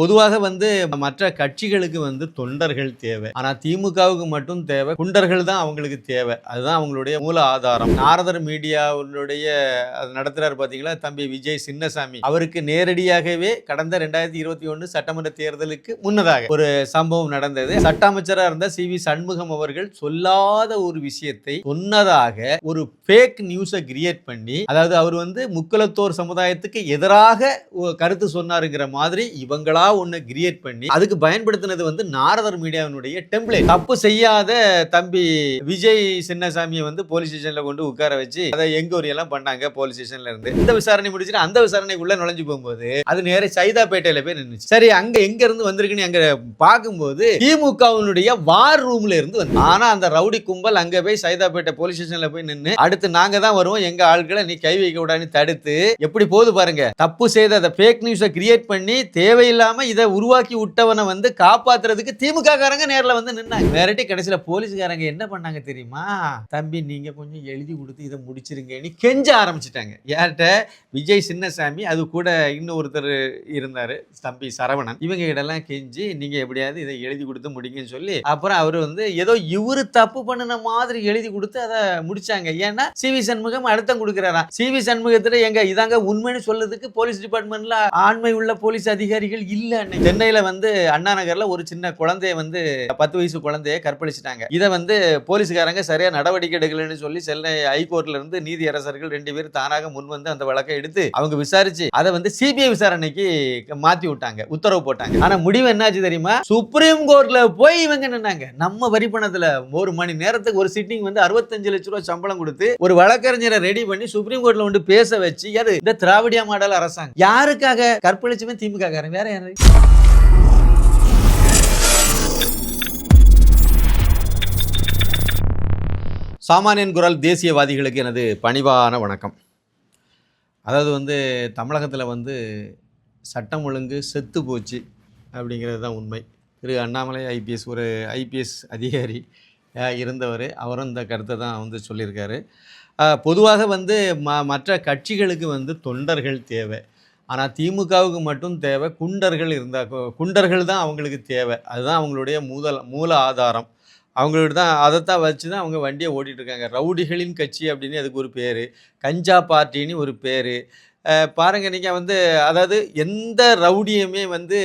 பொதுவாக வந்து மற்ற கட்சிகளுக்கு வந்து தொண்டர்கள் தேவை. ஆனா திமுகவுக்கு மட்டும் தேவை. குண்டர்கள் தான் அவங்களுக்கு தேவை. அதுதான் அவங்களுடைய மூல ஆதாரம். நாரதர் மீடியாவுடைய நடத்துறாரு பாத்தீங்களா? தம்பி விஜய் சின்னசாமி. அவருக்கு நேரடியாகவே கடந்த ரெண்டாயிரத்தி இருபத்தி ஒன்று சட்டமன்ற தேர்தலுக்கு முன்னதாக ஒரு சம்பவம் நடந்தது. சட்ட அமைச்சராக இருந்த சி. வி. சண்முகம் அவர்கள் சொல்லாத ஒரு விஷயத்தை சொன்னதாக ஒரு ஃபேக் நியூஸை கிரியேட் பண்ணி அதாவது அவர் வந்து முக்குலத்தோர் சமுதாயத்துக்கு எதிராக கருத்து சொன்னாருங்கிற மாதிரி இவங்களா ஒன்று கிரியேட் பண்ணி அதுக்கு பயன்படுத்தினது வந்து நாரதர் மீடியாவினுடைய டெம்ப்ளேட் தப்பு செய்யாத தம்பி விஜய் சின்னசாமியை வந்து போலீஸ் ஸ்டேஷன்ல கொண்டு உட்கார வச்சு அதை எங்கோரி எல்லாம் பண்ணாங்க போலீஸ் ஸ்டேஷன்ல இருந்து. இந்த விசாரணை முடிச்சுட்டு அந்த விசாரணைக்குள்ள நுழைஞ்சு போகும்போது அது நேர சைதாப்பேட்டையில போய் நின்று சரி அங்க எங்க இருந்து வந்திருக்குன்னு அங்க பார்க்கும்போது திமுகவினுடைய வார் ரூம்ல இருந்து வந்து ஆனா அந்த ரவுடி கும்பல் அங்க போய் சைதாப்பேட்டை போலீஸ் ஸ்டேஷன்ல போய் நின்று அடுத்து நாங்க தான் வருவோம் எங்க ஆட்களை நீ கை வைக்க விடான்னு தடுத்து எப்படி போகுது பாருங்க. தப்பு செய்த அந்த ஃபேக் நியூஸை கிரியேட் பண்ணி தேவையில்லாம இதை உருவாக்கி விட்டவனை வந்து காப்பாத்துறதுக்கு திமுக காரங்க நேர்ல வந்து நின்னாங்க. வேறட்டி கடைசியில் போலீஸ்காரங்க என்ன பண்ணாங்க தெரியுமா? தம்பி நீங்க கொஞ்சம் எழுதி கொடுத்து இதை முடிச்சிருங்கன்னு கெஞ்ச ஆரம்பிச்சிட்டாங்க. யார்கிட்ட? விஜய் சின்னசாமி அது கூட இன்னொருத்தர் இருந்தார் தம்பி சரவணன். இவங்க கிட்டலாம் கெஞ்சி நீங்க எப்படியாவது இதை எழுதி கொடுத்து முடிங்கன்னு சொல்லி. அப்புறம் அவர் வந்து ஏதோ இவரு தப்பு பண்ணின மாதிரி எழுதி கொடுத்து அதை முடிச்சாங்க. ஏன்னா சிவி சண்முகம் அழுத்தம் கொடுக்குறாராம் சிவி சண்முகத்தில் எங்க இதாங்க உண்மைன்னு சொல்றதுக்கு போலீஸ் டிபார்ட்மெண்ட்ல ஆண்மை உள்ள போலீஸ் அதிகாரிகள் இல்லை. அன்னைக்கு. சென்னையில வந்து அண்ணா நகர்ல ஒரு சின்ன குழந்தைய வந்து பத்து வயசு குழந்தைய கற்பழிச்சிட்டாங்க. இதை வந்து போலீஸ்காரங்க சரியா நடவடிக்கை எடுக்கலன்னு சொல்லி சென்னை ஹைகோர்ட்ல இருந்து நீதியரசர்கள் ரெண்டு பேரும் தானாக முன் வந்து அந்த வழக்கை எடுத்து அவங்க விசாரிச்சு அதை வந்து சிபிஐ விசாரணைக்கு மாத்தி விட்டாங்க உத்தரவு போட்டாங்க. ஆனா முடிவு என்னாச்சு தெரியுமா? சுப்ரீம் கோர்ட்ல போய் இவங்க நின்னாங்க. நம்ம வரி பணத்துல ஒரு மணி நேரத்துக்கு ஒரு சிட்டிங் வந்து அறுபத்தஞ்சு லட்ச ரூபாய் சம்பளம் கொடுத்து ஒரு வழக்கறிஞரை ரெடி பண்ணி சுப்ரீம் கோர்ட்ல வந்து பேச வச்சு யாரு இந்த திராவிடியா மாடல் அரசாங்கம். யாருக்காக கற்பழிச்சுமே திமுக காரன் வேற யாரு? சாமானியன் குரல் தேசியவாதிகளுக்கு எனது பணிவான வணக்கம். அதாவது வந்து தமிழகத்தில் வந்து சட்டம் ஒழுங்கு செத்து போச்சு அப்படிங்கிறது தான் உண்மை. திரு அண்ணாமலை ஐபிஎஸ் ஒரு ஐபிஎஸ் அதிகாரி இருந்தவர். அவரும் இந்த கருத்தை தான் வந்து சொல்லியிருக்காரு. பொதுவாக வந்து ம மற்ற கட்சிகளுக்கு வந்து தொண்டர்கள் தேவை. ஆனால் திமுகவுக்கு மட்டும் தேவை குண்டர்கள் இருந்தால் குண்டர்கள் தான் அவங்களுக்கு தேவை. அதுதான் அவங்களுடைய மூதல் மூல ஆதாரம். அவங்களோட தான் அதைத்தான் வச்சு தான் அவங்க வண்டியை ஓட்டிகிட்டு இருக்காங்க. ரவுடிகளின் கட்சி அப்படின்னு அதுக்கு ஒரு பேர். கஞ்சா பார்ட்டின்னு ஒரு பேர். பாருங்கள் நீங்கள் வந்து அதாவது எந்த ரவுடியுமே வந்து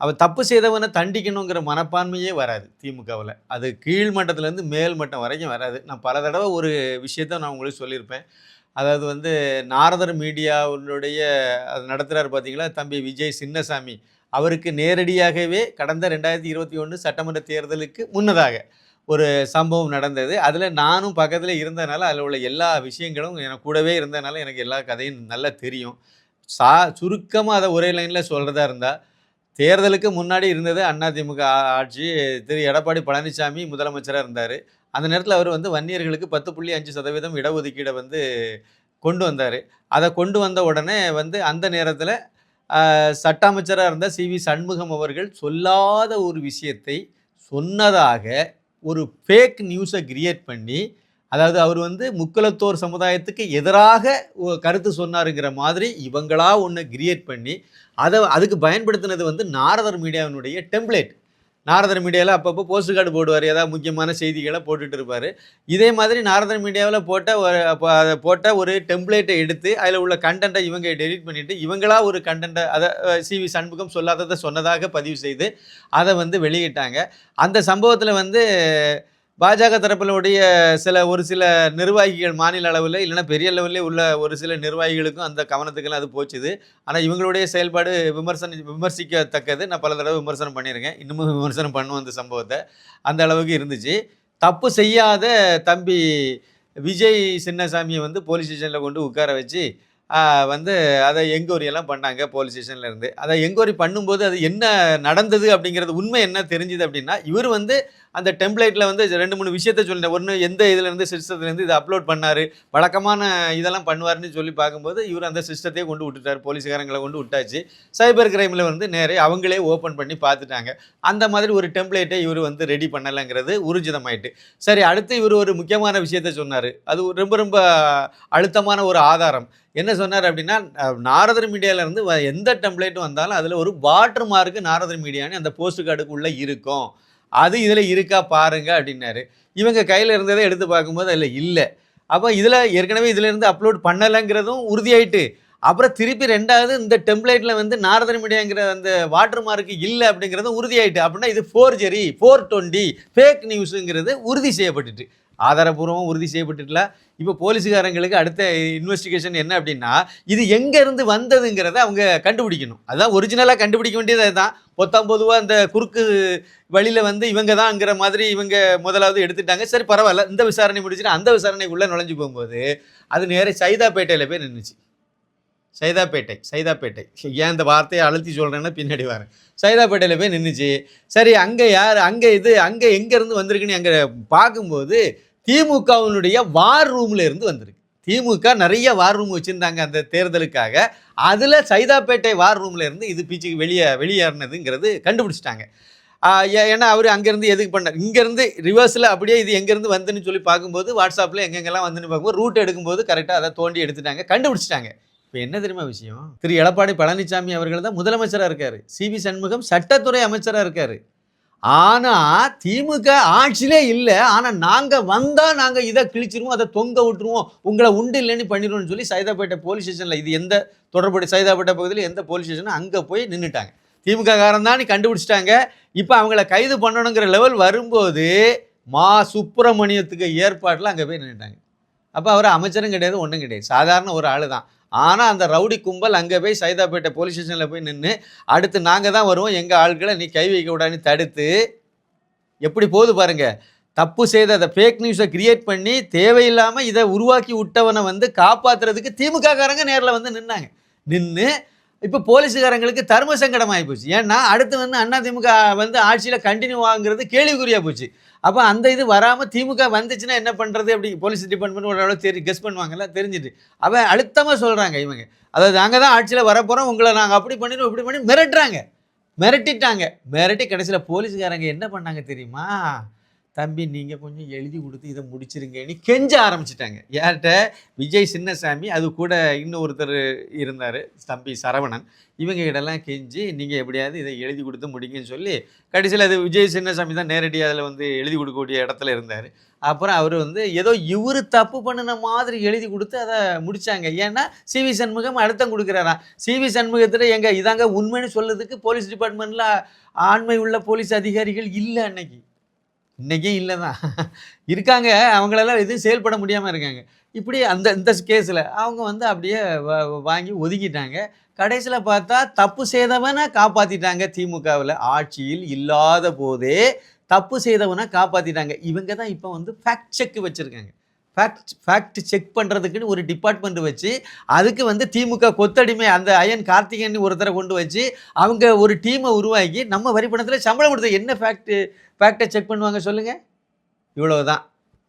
அவன் தப்பு செய்தவனை தண்டிக்கணுங்கிற மனப்பான்மையே வராது திமுகவில். அது கீழ்மட்டத்துலேருந்து மேல் மட்டம் வரைக்கும் வராது. நான் பல தடவை ஒரு விஷயத்த நான் உங்களுக்கு சொல்லியிருப்பேன். அதாவது வந்து நாரதர் மீடியாவுடைய அது நடத்துகிறார் பார்த்தீங்களா தம்பி விஜய் சின்னசாமி. அவருக்கு நேரடியாகவே கடந்த ரெண்டாயிரத்தி இருபத்தி ஒன்று சட்டமன்ற தேர்தலுக்கு முன்னதாக ஒரு சம்பவம் நடந்தது. அதில் நானும் பக்கத்தில் இருந்தனால அதில் உள்ள எல்லா விஷயங்களும் எனக்கு கூடவே இருந்ததுனால எனக்கு எல்லா கதையும் நல்லா தெரியும். சா சுருக்கமாக அதை ஒரே லைனில் சொல்கிறதா இருந்தால் தேர்தலுக்கு முன்னாடி இருந்தது அதிமுக ஆட்சி. திரு. எடப்பாடி பழனிசாமி முதலமைச்சராக இருந்தார். அந்த நேரத்தில் அவர் வந்து வன்னியர்களுக்கு பத்து புள்ளி அஞ்சு சதவீதம் இடஒதுக்கீடை வந்து கொண்டு வந்தார். அதை கொண்டு வந்த உடனே வந்து அந்த நேரத்தில் சட்ட அமைச்சராக இருந்த சி. வி. சண்முகம் அவர்கள் சொல்லாத ஒரு விஷயத்தை சொன்னதாக ஒரு ஃபேக் நியூஸை கிரியேட் பண்ணி அதாவது அவர் வந்து முக்குலத்தோர் சமுதாயத்துக்கு எதிராக கருத்து சொன்னாருங்கிற மாதிரி இவங்களா ஒன்று கிரியேட் பண்ணி அதை அதுக்கு பயன்படுத்தினது வந்து நாரதர் மீடியாவினுடைய டெம்ப்ளேட் நாரதர் மீடியாவில் அப்பப்போ போஸ்ட் கார்டு போடுவார். ஏதாவது முக்கியமான செய்திகளை போட்டுட்டு இருப்பார். இதே மாதிரி நாரதர் மீடியாவில் போட்ட ஒரு அதை போட்ட ஒரு டெம்ப்ளேட்டை எடுத்து அதில் உள்ள கண்டென்ட்டை இவங்க டெலிட் பண்ணிவிட்டு இவங்களா ஒரு கண்டென்ட்டை அதை சி வி சண்முகம் சொல்லாததை சொன்னதாக பதிவு செய்து அதை வந்து வெளியிட்டாங்க. அந்த சம்பவத்தில் வந்து பாஜக தரப்பினுடைய சில ஒரு சில நிர்வாகிகள் மாநில அளவில் இல்லைன்னா பெரிய லெவல்லே உள்ள ஒரு சில நிர்வாகிகளுக்கும் அந்த கவனத்துக்கெல்லாம் அது போச்சுது. ஆனால் இவங்களுடைய செயல்பாடு விமர்சன விமர்சிக்கத்தக்கது. நான் பல தடவை விமர்சனம் பண்ணியிருக்கேன். இன்னமும் விமர்சனம் பண்ணுவோம் அந்த சம்பவத்தை. அந்த அளவுக்கு இருந்துச்சு. தப்பு செய்யாத தம்பி விஜய் சின்னசாமியை வந்து போலீஸ் ஸ்டேஷனில் கொண்டு உட்கார வச்சு வந்து அதை என்கொயரி எல்லாம் பண்ணாங்க போலீஸ் ஸ்டேஷன்லேருந்து அதை என்கொயரி பண்ணும்போது அது என்ன நடந்தது அப்படிங்கிறது உண்மை என்ன தெரிஞ்சுது அப்படின்னா இவர் வந்து அந்த டெம்ப்ளேட்டில் வந்து ரெண்டு மூணு விஷயத்த சொல்லிட்டேன் ஒன்று எந்த இதுலேருந்து சிஸ்டத்துலேருந்து இதை அப்லோட் பண்ணார் வழக்கமான இதெல்லாம் பண்ணுவாருன்னு சொல்லி பார்க்கும்போது இவர் அந்த சிஸ்டத்தையே கொண்டு விட்டுட்டார் போலீஸ்காரங்களை கொண்டு விட்டாச்சு. சைபர் கிரைமில் வந்து நேரே அவங்களே ஓப்பன் பண்ணி பார்த்துட்டாங்க. அந்த மாதிரி ஒரு டெம்ப்ளேட்டை இவர் வந்து ரெடி பண்ணலைங்கிறது ஊர்ஜிதமாயிட்டு சரி அடுத்து இவர் ஒரு முக்கியமான விஷயத்த சொன்னார். அது ரொம்ப ரொம்ப அழுத்தமான ஒரு ஆதாரம். என்ன சொன்னார் அப்படின்னா நாரதர் மீடியாவிலேருந்து வ- எந்த டெம்ப்ளேட் வந்தாலும் அதில் ஒரு வாட்டர் மார்க்கு நாரதர் மீடியான்னு அந்த போஸ்ட் கார்டுக்குள்ளே இருக்கும். அது இதில் இருக்கா பாருங்க அப்படின்னாரு. இவங்க கையில் இருந்ததை எடுத்து பார்க்கும்போது அதில் இல்லை. அப்போ இதில் ஏற்கனவே இதிலேருந்து அப்லோட் பண்ணலைங்கிறதும் உறுதியாயிட்டு அப்புறம் திருப்பி ரெண்டாவது இந்த டெம்ப்ளேட்டில் வந்து நாரதர் மீடியாங்கிற அந்த வாட்டர் மார்க்கு இல்லை அப்படிங்கிறதும் உறுதியாயிட்டு அப்படின்னா இது ஃபோர்ஜரி ஃபோர் டுவெண்ட்டி ஃபேக் நியூஸுங்கிறது உறுதி செய்யப்பட்டுட்டு. ஆதாரபூர்வமாக உறுதி செய்யப்பட்டுல இப்போ போலீஸுக்காரங்களுக்கு அடுத்த இன்வெஸ்டிகேஷன் என்ன அப்படின்னா இது எங்கேருந்து வந்ததுங்கிறத அவங்க கண்டுபிடிக்கணும். அதுதான் ஒரிஜினலாக கண்டுபிடிக்க வேண்டியது அதுதான். பொத்தாம் பொதுவாக அந்த குறுக்கு வழியில் வந்து இவங்க தான்ங்கிற மாதிரி இவங்க முதலாவது எடுத்துட்டாங்க. சரி பரவாயில்ல. இந்த விசாரணை முடிச்சுட்டு அந்த விசாரணைக்குள்ளே நுழைஞ்சு போகும்போது அது நேராக சைதாப்பேட்டையில் போய் நின்றுச்சு சைதாப்பேட்டை சைதாப்பேட்டை. ஏன் இந்த வார்த்தையை அழுத்தி சொல்கிறேன்னா பின்னாடி வரேன். சைதாப்பேட்டையில் போய் நின்றுச்சு சரி அங்கே யார் அங்கே இது அங்கே எங்கேருந்து வந்திருக்குன்னு அங்கே பார்க்கும்போது திமுகவினுடைய வார் ரூமில் இருந்து வந்திருக்கு. திமுக நிறைய வார் ரூம் வச்சுருந்தாங்க அந்த தேர்தலுக்காக. அதில் சைதாப்பேட்டை வார் ரூமில் இருந்து இது பீச்சுக்கு வெளியே வெளியேறினதுங்கிறது கண்டுபிடிச்சிட்டாங்க. ஏன்னா அவர் அங்கேருந்து எதுக்கு பண்ணார்? இங்கேருந்து ரிவர்ஸில் அப்படியே இது எங்கேருந்து வந்துன்னு சொல்லி பார்க்கும்போது வாட்ஸ்அப்பில் எங்கெங்கெல்லாம் வந்துன்னு பார்க்கும்போது ரூட் எடுக்கும்போது கரெக்டாக அதை தோண்டி எடுத்துட்டாங்க. கண்டுபிடிச்சிட்டாங்க. இப்போ என்ன தெரியுமா விஷயம்? திரு எடப்பாடி பழனிசாமி அவர்கள் தான் முதலமைச்சராக இருக்கார். சிவி சண்முகம் சட்டத்துறை அமைச்சராக இருக்கார். ஆனால் திமுக ஆட்சியிலே இல்லை. ஆனால் நாங்கள் வந்தால் நாங்கள் இதை கிழிச்சிருவோம் அதை தொங்க விட்டுருவோம். உங்களை உண்டு இல்லைன்னு பண்ணிடுவோம்னு சொல்லி சைதாப்பேட்டை போலீஸ் ஸ்டேஷனில் இது எந்த தொடர்புடைய சைதாப்பேட்டை பகுதியில் எந்த போலீஸ் ஸ்டேஷனும் அங்கே போய் நின்றுட்டாங்க திமுக காரன் தான் கண்டுபிடிச்சிட்டாங்க. இப்போ அவங்கள கைது பண்ணணுங்கிற லெவல் வரும்போது மா. சுப்பிரமணியத்துக்கு ஏற்பாட்டில் அங்கே போய் நின்றுட்டாங்க அப்போ அவர் அமைச்சரும் கிடையாது ஒன்றும் கிடையாது. சாதாரண ஒரு ஆள் தான் ஆனால் அந்த ரவுடி கும்பல் அங்கே போய் சைதாப்பேட்டை போலீஸ் ஸ்டேஷனில் போய் நின்று அடுத்து நாங்கள் தான் வருவோம் எங்கள் ஆட்களை நீ கை வைக்க விடான்னு தடுத்து எப்படி போகுது பாருங்கள் தப்பு செய்த அதை ஃபேக் நியூஸை கிரியேட் பண்ணி தேவையில்லாமல் இதை உருவாக்கி விட்டவனை வந்து காப்பாற்றுறதுக்கு திமுககாரங்க நேரில் வந்து நின்னாங்க. நின்று இப்போ போலீஸுக்காரங்களுக்கு தர்ம சங்கடம் ஆகி போச்சு. ஏன்னா அடுத்து வந்து அண்ணா திமுக வந்து ஆட்சியில் கண்டினியூ ஆகுங்கிறது கேள்விக்குறியாக போச்சு. அப்போ அந்த இது வராமல் திமுக வந்துச்சுன்னா என்ன பண்ணுறது அப்படி போலீஸ் டிபார்ட்மெண்ட் ஓரளவு தெரி கெஸ் பண்ணுவாங்கல்ல தெரிஞ்சுட்டு. அவன் அழுத்தமாக சொல்கிறாங்க இவங்க. அதாவது நாங்கள் தான் ஆட்சியில் வரப்போகிறோம் உங்களை நாங்கள் அப்படி பண்ணிடுவோம் இப்படி பண்ணி மிரட்டுறாங்க. மிரட்டிட்டாங்க. மிரட்டி கடைசியில் போலீஸ்காரங்க என்ன பண்ணாங்க தெரியுமா? தம்பி நீங்கள் கொஞ்சம் எழுதி கொடுத்து இதை முடிச்சிருங்கன்னு கெஞ்ச ஆரம்பிச்சிட்டாங்க. யார்கிட்ட? விஜய் சின்னசாமி அது கூட இன்னும் ஒருத்தர் இருந்தார் தம்பி சரவணன். இவங்க கிட்டலாம் கெஞ்சி நீங்கள் எப்படியாவது இதை எழுதி கொடுத்து முடிங்கன்னு சொல்லி கடைசியில் அது விஜய் சின்னசாமி தான் நேரடியாக அதில் வந்து எழுதி கொடுக்கக்கூடிய இடத்துல இருந்தார். அப்புறம் அவர் வந்து ஏதோ இவர் தப்பு பண்ணின மாதிரி எழுதி கொடுத்து அதை முடித்தாங்க ஏன்னா சிவி சண்முகம் அழுத்தம் கொடுக்குறாராம் சிவி சண்முகத்தில் எங்கள் இதாங்க உண்மைன்னு சொல்லுறதுக்கு போலீஸ் டிபார்ட்மெண்ட்டில் ஆண்மை உள்ள போலீஸ் அதிகாரிகள் இல்லை அன்னைக்கு. இன்றைக்கும் இல்லை தான் இருக்காங்க. அவங்களெல்லாம் எதுவும் செயல்பட முடியாமல் இருக்காங்க. இப்படி அந்த இந்த கேஸில் அவங்க வந்து அப்படியே வ- வாங்கி ஒதுக்கிட்டாங்க. கடைசியில் பார்த்தா தப்பு செய்தவனை காப்பாற்றிட்டாங்க திமுகவில். ஆட்சியில் இல்லாத போதே தப்பு செய்தவனை காப்பாற்றிட்டாங்க இவங்க தான் இப்போ வந்து ஃபேக்ட் செக் வச்சுருக்காங்க. ஃபேக்ட் ஃபேக்ட் செக் பண்ணுறதுக்குன்னு ஒரு டிபார்ட்மெண்ட் வச்சு அதுக்கு வந்து திமுக கொத்தடிமை அந்த அயன் கார்த்திகேயன் ஒருத்தரை கொண்டு வச்சு அவங்க ஒரு டீமை உருவாக்கி நம்ம வரிப்பணத்தில் சம்பளம் கொடுத்து என்ன ஃபேக்ட்டு ஃபேக்டை செக் பண்ணுவாங்க சொல்லுங்கள் இவ்வளவுதான்.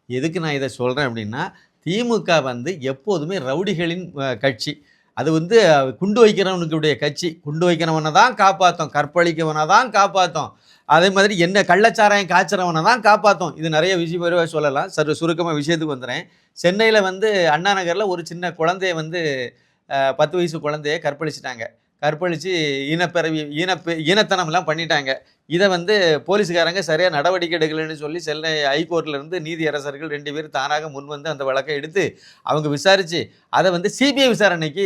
எதுக்கு நான் இதை சொல்கிறேன் அப்படின்னா திமுக வந்து எப்போதுமே ரவுடிகளின் கட்சி. அது வந்து குண்டு வைக்கிறவனுக்குடைய கட்சி. குண்டு வைக்கிறவனை தான் காப்பாற்றும் கற்பழிக்கவனை தான் காப்பாற்றும் அதே மாதிரி என்ன கள்ளச்சாராயம் காய்ச்சறவனை தான் காப்பாற்றும் இது நிறைய விஷயம் சொல்லலாம். சரி சுருக்கமாக விஷயத்துக்கு வந்துடுறேன் சென்னையில் வந்து அண்ணா நகரில் ஒரு சின்ன குழந்தைய வந்து பத்து வயசு குழந்தைய கற்பழிச்சிட்டாங்க. கற்பழித்து ஈனப்பிறவி ஈனப்ப ஈனத்தனம்லாம் பண்ணிட்டாங்க. இதை வந்து போலீஸ்காரங்க சரியாக நடவடிக்கை எடுக்கலைன்னு சொல்லி சென்னை ஹைகோர்ட்லேருந்து நீதியரசர்கள் ரெண்டு பேரும் தானாக முன் வந்து அந்த வழக்கை எடுத்து அவங்க விசாரித்து அதை வந்து சிபிஐ விசாரணைக்கு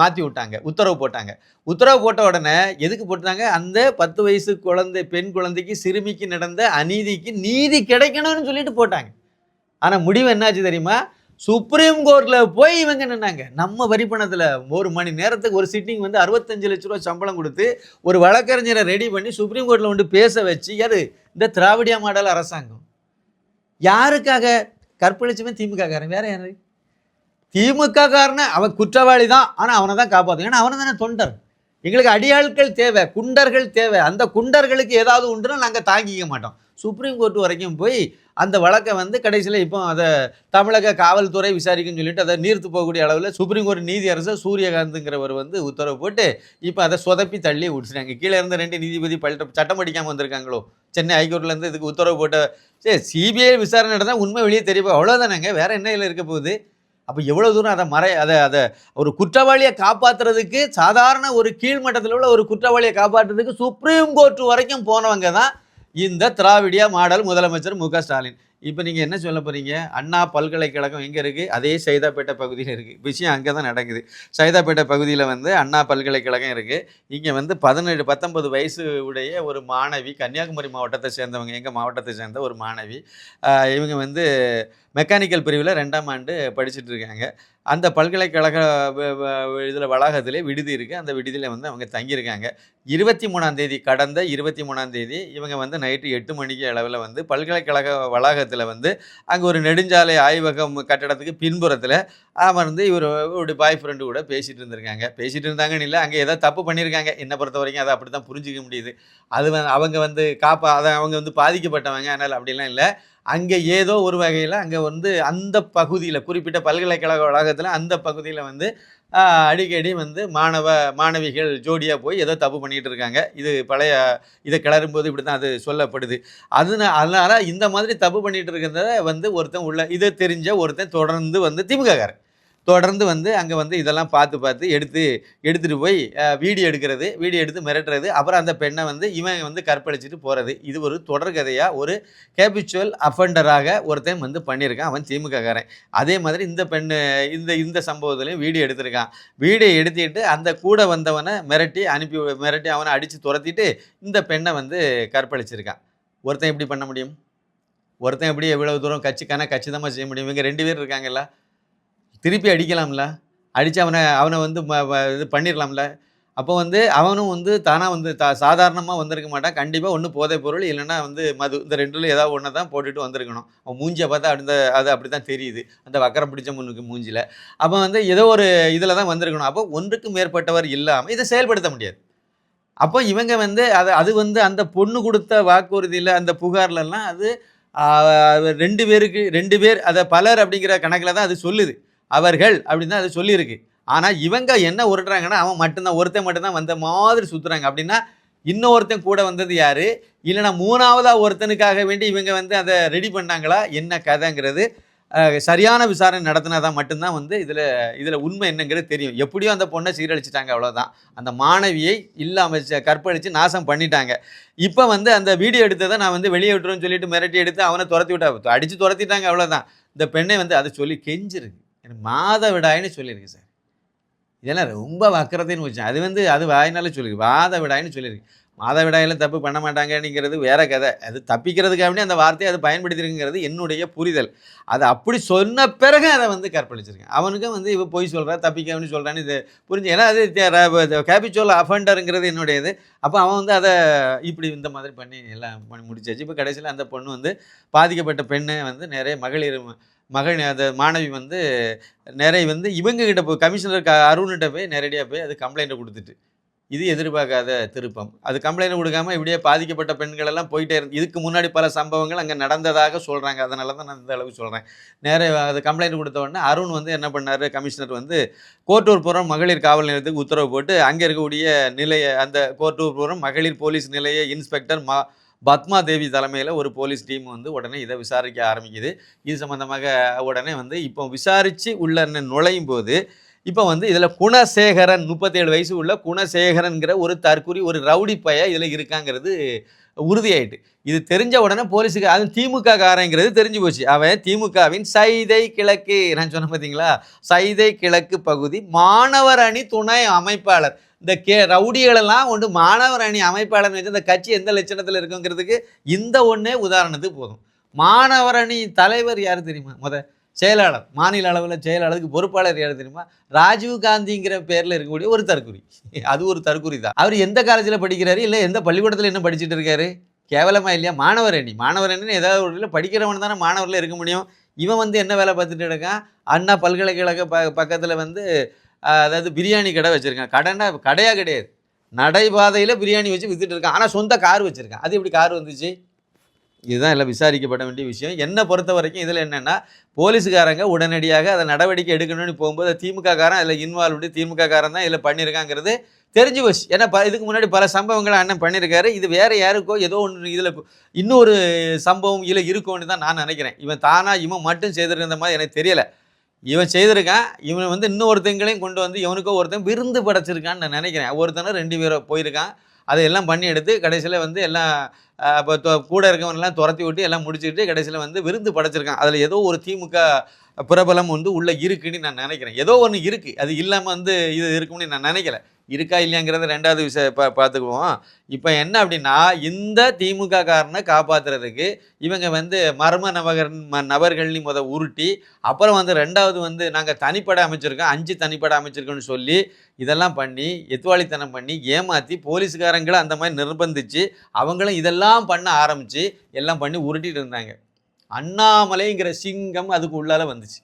மாற்றி விட்டாங்க உத்தரவு போட்டாங்க. உத்தரவு போட்ட உடனே எதுக்கு போட்டாங்க? அந்த பத்து வயசு குழந்தை பெண் குழந்தைக்கு சிறுமிக்கு நடந்த அநீதிக்கு நீதி கிடைக்கணும்னு சொல்லிட்டு போட்டாங்க. ஆனால் முடிவு என்னாச்சு தெரியுமா? சுப்ரீம் கோர்ட்டில் போய் இவங்க நின்னாங்க. நம்ம வரி பணத்தில் ஒரு மணி நேரத்துக்கு ஒரு சிட்டிங் வந்து அறுபத்தஞ்சு லட்ச ரூபா சம்பளம் கொடுத்து ஒரு வழக்கறிஞரை ரெடி பண்ணி சுப்ரீம் கோர்ட்டில் வந்து பேச வச்சு யாரு? இந்த திராவிடியா மாடல் அரசாங்கம். யாருக்காக? கற்பழிச்சுமே திமுக காரன். வேற யாரு? திமுக காரன அவன் குற்றவாளி தான். ஆனால் அவனை தான் காப்பாற்றும் ஏன்னா அவனை தானே தொண்டர். எங்களுக்கு அடியாட்கள் தேவை குண்டர்கள் தேவை. அந்த குண்டர்களுக்கு ஏதாவது உண்டுன்னா நாங்கள் தாங்கிக்க மாட்டோம். சுப்ரீம் கோர்ட் வரைக்கும் போய் அந்த வழக்கை வந்து கடைசியில் இப்போ அதை தமிழக காவல்துறை விசாரிக்குன்னு சொல்லிட்டு அதை நீர்த்து போகக்கூடிய அளவில் சுப்ரீம் கோர்ட் நீதியரசர் சூரியகாந்துங்கிறவர் வந்து உத்தரவு போட்டு இப்போ அதை சொதப்பி தள்ளி விடுச்சுட்டாங்க கீழே இருந்த ரெண்டு நீதிபதி பல்ட்ட சட்டம் படிக்காமல் வந்திருக்காங்களோ? சென்னை ஹைகோர்ட்லேருந்து இதுக்கு உத்தரவு போட்ட சரி சிபிஐ விசாரணை நடந்தால் உண்மை வெளியே தெரியப்போ அவ்வளோதானங்க வேறு என்ன இதில் இருக்க போகுது? அப்போ எவ்வளோ தூரம் அதை மறை அதை அதை ஒரு குற்றவாளியை காப்பாற்றுறதுக்கு சாதாரண ஒரு கீழ்மட்டத்தில் உள்ள ஒரு குற்றவாளியை காப்பாற்றுறதுக்கு சுப்ரீம் கோர்ட் வரைக்கும் போனவங்க தான் இந்த திராவிடியா மாடல் முதலமைச்சர் மு ஸ்டாலின். இப்போ நீங்கள் என்ன சொல்ல போகிறீங்க அண்ணா பல்கலைக்கழகம் எங்கே இருக்குது அதே சைதாப்பேட்டை பகுதியில் இருக்குது விஷயம் அங்கே தான் நடக்குது. சைதாப்பேட்டை பகுதியில் வந்து அண்ணா பல்கலைக்கழகம் இருக்குது இங்கே வந்து பதினேழு பத்தொன்பது வயசு உடைய ஒரு மாணவி கன்னியாகுமரி மாவட்டத்தை சேர்ந்தவங்க எங்கள் மாவட்டத்தை சேர்ந்த ஒரு மாணவி இவங்க வந்து மெக்கானிக்கல் பிரிவில் ரெண்டாம் ஆண்டு படிச்சுட்டு இருக்காங்க. அந்த பல்கலைக்கழக இதில் வளாகத்திலே விடுதி இருக்குது அந்த விடுதியில் வந்து அவங்க தங்கியிருக்காங்க. இருபத்தி மூணாம் தேதி கடந்த இருபத்தி மூணாம் தேதி இவங்க வந்து நைட்டு எட்டு மணிக்கு அளவில் வந்து பல்கலைக்கழக வளாகத்தில் வந்து அங்கே ஒரு நெடுஞ்சாலை ஆய்வகம் கட்டடத்துக்கு பின்புறத்தில் அமர்ந்து இவர் இவருடைய பாய் ஃப்ரெண்டு கூட பேசிகிட்டு இருந்திருக்காங்க. பேசிகிட்டு இருந்தாங்கன்னு இல்லை அங்கே ஏதோ தப்பு பண்ணியிருக்காங்க என்னை பொறுத்த வரைக்கும் அதை அப்படி தான் புரிஞ்சிக்க முடியுது. அது வந்து அவங்க வந்து காப்பா அதை அவங்க வந்து பாதிக்கப்பட்டவங்க அதனால் அப்படிலாம் இல்லை. அங்கே ஏதோ ஒரு வகையில் அங்கே வந்து அந்த பகுதியில் குறிப்பிட்ட பல்கலைக்கழக வளாகத்தில் அந்த பகுதியில் வந்து அடிக்கடி வந்து மாணவ மாணவிகள் ஜோடியாக போய் ஏதோ தப்பு பண்ணிகிட்டு இருக்காங்க. இது பழைய இதை கிளறும்போது இப்படி தான் அது சொல்லப்படுது. அதனால அதனால் இந்த மாதிரி தப்பு பண்ணிகிட்டு இருக்கிறத வந்து ஒருத்தன் உள்ள இதை தெரிஞ்ச ஒருத்தன் தொடர்ந்து வந்து திமுககாரன். தொடர்ந்து வந்து அங்கே வந்து இதெல்லாம் பார்த்து பார்த்து எடுத்து எடுத்துகிட்டு போய் வீடியோ எடுக்கிறது வீடியோ எடுத்து மிரட்டுறது. அப்புறம் அந்த பெண்ணை வந்து இவன் வந்து கற்பழிச்சிட்டு போகிறது இது ஒரு தொடர்கதையாக ஒரு கேபிச்சுவல் அஃபண்டராக ஒருத்தன் வந்து பண்ணியிருக்கான். அவன் திமுககாரன். அதே மாதிரி இந்த பெண்ணு இந்த இந்த சம்பவத்துலையும் வீடியோ எடுத்திருக்கான். வீடியோ எடுத்திட்டு அந்த கூட வந்தவனை மிரட்டி அனுப்பி மிரட்டி அவனை அடித்து துரத்திட்டு இந்த பெண்ணை வந்து கற்பழிச்சிருக்கான். ஒருத்தன் எப்படி பண்ண முடியும்? ஒருத்தன் எப்படி எவ்வளோ தூரம் கட்சிக்கான கச்சிதமாக செய்ய முடியும்? இவங்க ரெண்டு பேர் இருக்காங்கல்ல. திருப்பி அடிக்கலாம்ல. அடித்து அவனை அவனை வந்து ம- இது பண்ணிடலாம்ல அப்போ வந்து அவனும் வந்து தானாக வந்து தா சாதாரணமாக வந்திருக்க மாட்டான். கண்டிப்பாக ஒன்று போதை பொருள் இல்லைன்னா வந்து மது இந்த ரெண்டுல ஏதாவது ஒன்று தான் போட்டுட்டு வந்திருக்கணும். அவன் மூஞ்சியை பார்த்தா அந்த அது அப்படி தான் தெரியுது. அந்த வக்கரம் பிடிச்ச முன்னுக்கு மூஞ்சியில். அப்போ வந்து ஏதோ ஒரு இதில் தான் வந்திருக்கணும். அப்போ ஒன்றுக்கு மேற்பட்டவர் இல்லாமல் இதை செயல்படுத்த முடியாது. அப்போ இவங்க வந்து அது அது வந்து அந்த பொண்ணு கொடுத்த வாக்குறுதியில் அந்த புகார்லலாம் அது ரெண்டு பேருக்கு ரெண்டு பேர் அதை பலர் அப்படிங்கிற கணக்கில் தான் அது சொல்லுது. அவர்கள் அப்படின்னு தான் அது சொல்லியிருக்கு. ஆனால் இவங்க என்ன உருட்டுறாங்கன்னா அவன் மட்டும்தான் ஒருத்தன் மட்டும்தான் வந்த மாதிரி சுற்றுறாங்க அப்படின்னா இன்னொருத்தன் கூட வந்தது யார்? இல்லைன்னா மூணாவதாக ஒருத்தனுக்காக வேண்டி இவங்க வந்து அதை ரெடி பண்ணாங்களா? என்ன கதைங்கிறது சரியான விசாரணை நடத்தினா தான் மட்டும்தான் வந்து இதில் இதில் உண்மை என்னங்கிறது தெரியும். எப்படியோ அந்த பொண்ணை சீரழிச்சிட்டாங்க அவ்வளோதான் அந்த மாணவியை இல்லாமல் கற்பழித்து நாசம் பண்ணிட்டாங்க. இப்போ வந்து அந்த வீடியோ எடுத்ததை நான் வந்து வெளியே விட்டுருன்னு சொல்லிட்டு மிரட்டி எடுத்து அவனை துரத்தி விட்டா அடித்து துரத்திட்டாங்க அவ்வளோதான் இந்த பெண்ணை வந்து அதை சொல்லி கெஞ்சிருக்கு எனக்கு மாதவிடாயின்னு சொல்லியிருக்கு சார். இதெல்லாம் ரொம்ப வக்கரத்தின்னு வச்சேன் அது வந்து அது வாயினால சொல்லியிருக்கு. மாதவிடாயின்னு சொல்லியிருக்கு. மாதவிடாயில தப்பு பண்ண மாட்டாங்கங்கிறது வேற கதை. அது தப்பிக்கிறதுக்காகவே அந்த வார்த்தையை அது பயன்படுத்திருக்குங்கிறது என்னுடைய புரிதல். அது அப்படி சொன்ன பிறகு அதை வந்து கற்பழிச்சிருக்கேன். அவனுக்கும் வந்து இவ பொய் சொல்கிறா தப்பிக்கவனு சொல்கிறான்னு இது புரிஞ்சு ஏன்னா அது கேபிச்சுவல் அஃபண்டருங்கிறது என்னுடையது. அப்போ அவன் வந்து அதை இப்படி இந்த மாதிரி பண்ணி எல்லாம் பண்ணி முடிச்சாச்சு. இப்போ கடைசியில் அந்த பொண்ணு வந்து பாதிக்கப்பட்ட பெண்ணை வந்து நிறைய மகளிர் மகள் அந்த மாணவி வந்து நிறைய வந்து இவங்ககிட்ட போய் கமிஷனர் க அருண்கிட்ட போய் நேரடியாக போய் அது கம்ப்ளைண்ட்டை கொடுத்துட்டு இது எதிர்பார்க்காத திருப்பம். அது கம்ப்ளைண்ட் கொடுக்காம இப்படியே பாதிக்கப்பட்ட பெண்கள் எல்லாம் போயிட்டே இருந்து இதுக்கு முன்னாடி பல சம்பவங்கள் அங்கே நடந்ததாக சொல்கிறாங்க அதனால தான் நான் இந்த அளவுக்கு சொல்கிறேன் நேர அது கம்ப்ளைண்ட் கொடுத்த உடனே அருண் வந்து என்ன பண்ணார் கமிஷனர் வந்து கோட்டூர்புரம் மகளிர் காவல் நிலையத்துக்கு உத்தரவு போட்டு அங்கே இருக்கக்கூடிய நிலைய அந்த கோட்டூர்புரம் மகளிர் போலீஸ் நிலைய இன்ஸ்பெக்டர் மா பத்மா தேவி தலைமையில் ஒரு போலீஸ் டீம் வந்து உடனே இதை விசாரிக்க ஆரம்பிக்குது. இது சம்மந்தமாக உடனே வந்து இப்போ விசாரித்து உள்ள நுழையும் போது இப்போ வந்து இதில் குணசேகரன் முப்பத்தேழு வயசு உள்ள குணசேகரன்கிற ஒரு தற்குறி ஒரு ரவுடி பைய இதில் இருக்காங்கிறது உறுதியாயிட்டு. இது தெரிஞ்ச உடனே போலீஸுக்கு அது திமுக காரங்கிறது தெரிஞ்சு போச்சு. அவன் திமுகவின் சைதை கிழக்கு நான் சொன்னேன் பார்த்தீங்களா சைதை கிழக்கு பகுதி மாணவர் அணி துணை அமைப்பாளர். இந்த கே ரவுடிகளெல்லாம் ஒன்று மாணவர் அணி அமைப்பாளர் வச்சு இந்த கட்சி எந்த லட்சணத்தில் இருக்குங்கிறதுக்கு இந்த ஒன்றே உதாரணத்துக்கு போதும். மாணவர் அணி தலைவர் யார் தெரியுமா? முத செயலாளர் மாநில அளவில் செயலாளருக்கு பொறுப்பாளர் யார் தெரியுமா? ராஜீவ் காந்திங்கிற பேரில் இருக்கக்கூடிய ஒரு தற்குறி. அது ஒரு தற்குறி தான். அவர் எந்த காலேஜில் படிக்கிறாரு? இல்லை எந்த பள்ளிக்கூடத்தில் என்ன படிச்சுட்டு இருக்காரு? கேவலமாக இல்லையா? மாணவர் அணி. மாணவர் அணின்னு ஏதாவது ஒரு இதில் படிக்கிறவன் தானே மாணவரில் இருக்க முடியும். இவன் வந்து என்ன வேலை பார்த்துட்டு இருக்கான்? அண்ணா பல்கலைக்கழக ப பக்கத்தில் வந்து அதாவது பிரியாணி கடை வச்சுருக்கேன் கடைன்னா கடையாக கிடையாது. நடைபாதையில் பிரியாணி வச்சு வித்துட்டு இருக்கான் ஆனால் சொந்த கார் வச்சுருக்கான் அது எப்படி கார் வந்துச்சு? இதுதான் எல்லாம் விசாரிக்கப்பட வேண்டிய விஷயம். என்னை பொறுத்த வரைக்கும் இதில் என்னென்னா போலீஸுக்காரங்க உடனடியாக அதை நடவடிக்கை எடுக்கணும்னு போகும்போது திமுக காரன் அதில் இன்வால்வ்டு திமுக காரன் தான் இதில் பண்ணியிருக்காங்கிறது தெரிஞ்சு போச்சு. ஏன்னா ப இதுக்கு முன்னாடி பல சம்பவங்களை அண்ணன் பண்ணியிருக்காரு இது வேறு யாருக்கோ ஏதோ ஒன்று இதில் இன்னொரு சம்பவம் இதில் இருக்கும்னு தான் நான் நினைக்கிறேன். இவன் தானாக இவன் மட்டும் செய்திருந்த மாதிரி எனக்கு தெரியலை. இவன் செய்திருக்கான் இவன் வந்து இன்னொருத்தங்களையும் கொண்டு வந்து இவனுக்கோ ஒருத்தன் விருந்து படைச்சிருக்கான்னு நான் நினைக்கிறேன். ஒருத்தனை ரெண்டு பேரும் போயிருக்கான். அதையெல்லாம் பண்ணி எடுத்து கடைசியில் வந்து எல்லாம் இப்போ கூட இருக்கவனெல்லாம் துரத்தி விட்டு எல்லாம் முடிச்சுக்கிட்டு கடைசியில் வந்து விருந்து படைச்சிருக்கான். அதில் ஏதோ ஒரு திமுக பிரபலம் வந்து உள்ளே இருக்குன்னு நான் நினைக்கிறேன். ஏதோ ஒன்று இருக்குது அது இல்லாமல் வந்து இது இருக்கும்னு நான் நினைக்கல. இருக்கா இல்லையாங்கிறத ரெண்டாவது விஷயம் பா பார்த்துக்குவோம். இப்போ என்ன அப்படின்னா இந்த திமுக காரனை காப்பாற்றுறதுக்கு இவங்க வந்து மர்ம நபகர் ம நபர்கள்னு முத உருட்டி அப்புறம் வந்து ரெண்டாவது வந்து நாங்கள் தனிப்படை அமைச்சிருக்கோம் அஞ்சு தனிப்படை அமைச்சிருக்கோன்னு சொல்லி இதெல்லாம் பண்ணி எத்துவாளித்தனம் பண்ணி ஏமாற்றி போலீஸ்காரங்களை அந்த மாதிரி நிர்பந்தித்து அவங்களும் இதெல்லாம் பண்ண ஆரம்பித்து எல்லாம் பண்ணி உருட்டிகிட்டு இருந்தாங்க. அண்ணாமலைங்கிற சிங்கம் அதுக்கு உள்ளால வந்துச்சு.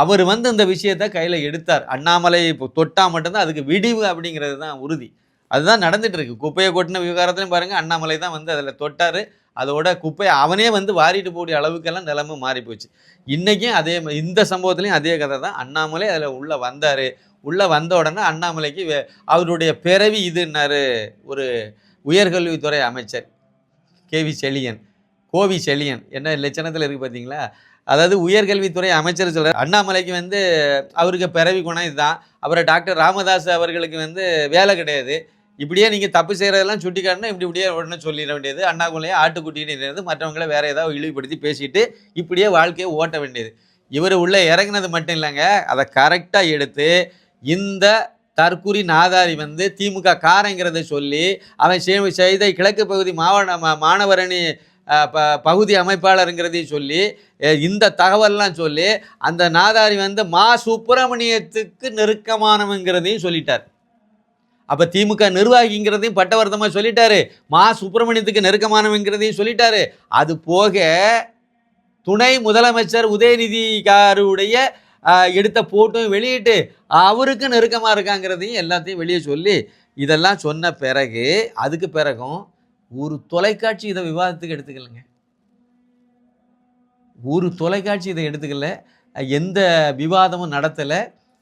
அவர் வந்து இந்த விஷயத்தை கையில் எடுத்தார். அண்ணாமலை இப்போ தொட்டால் மட்டும்தான் அதுக்கு விடிவு அப்படிங்கிறது தான் உறுதி. அதுதான் நடந்துட்டு இருக்கு. குப்பையை கொட்டின விவகாரத்துலையும் பாருங்கள் அண்ணாமலை தான் வந்து அதில் தொட்டார். அதோட குப்பையை அவனே வந்து வாரிட்டு போடிய அளவுக்கெல்லாம் நிலைமை மாறி போச்சு இன்றைக்கும் அதே இந்த சம்பவத்துலேயும் அதே கதை தான். அண்ணாமலை அதில் உள்ளே வந்தார். உள்ளே வந்த உடனே அண்ணாமலைக்கு அவருடைய பிறவி இதுன்னாரு ஒரு உயர்கல்வித்துறை அமைச்சர். கேவி செழியன். கோவி செழியன். என்ன லட்சணத்தில் இருக்குது பார்த்தீங்களா அதாவது உயர்கல்வித்துறை அமைச்சர் சொல்கிறார் அண்ணாமலைக்கு வந்து அவருக்கு பிறவி குணம் இதுதான். அப்புறம் டாக்டர் ராமதாஸ் அவர்களுக்கு வந்து வேலை கிடையாது. இப்படியே நீங்கள் தப்பு செய்கிறதெல்லாம் சுட்டி காட்டினா இப்படி இப்படியே உடனே சொல்லிட வேண்டியது. அண்ணாக்குள்ளையே ஆட்டுக்குட்டின்னு மற்றவங்கள வேறு ஏதாவது இழிவுபடுத்தி பேசிட்டு இப்படியே வாழ்க்கையை ஓட்ட வேண்டியது. இவர் உள்ளே இறங்கினது மட்டும் இல்லைங்க. அதை கரெக்டாக எடுத்து இந்த தற்குறி நாதாரி வந்து திமுக காரங்கிறத சொல்லி அவன் செய்த கிழக்கு பகுதி மாவட்ட மாணவரணி ப பகுதி அமைப்பாளருங்கிறதையும் சொல்லி இந்த தகவல்லாம் சொல்லி அந்த நாதாரி வந்து மா சுப்பிரமணியத்துக்கு நெருக்கமானவங்கிறதையும் சொல்லிட்டார். அப்போ திமுக நிர்வாகிங்கிறதையும் பட்டவர்த்தமாக சொல்லிட்டாரு. மா சுப்பிரமணியத்துக்கு நெருக்கமானவங்கிறதையும் சொல்லிட்டாரு. அது போக துணை முதலமைச்சர் உதயநிதிகாருடைய எடுத்த போட்டும் வெளியிட்டு அவருக்கு நெருக்கமாக இருக்காங்கிறதையும் எல்லாத்தையும் வெளியே சொல்லி இதெல்லாம் சொன்ன பிறகு அதுக்கு பிறகும் ஒரு தொலைக்காட்சி இதை விவாதத்துக்கு எடுத்துக்கலைங்க. ஒரு தொலைக்காட்சி இதை எடுத்துக்கல. எந்த விவாதமும் நடத்தலை.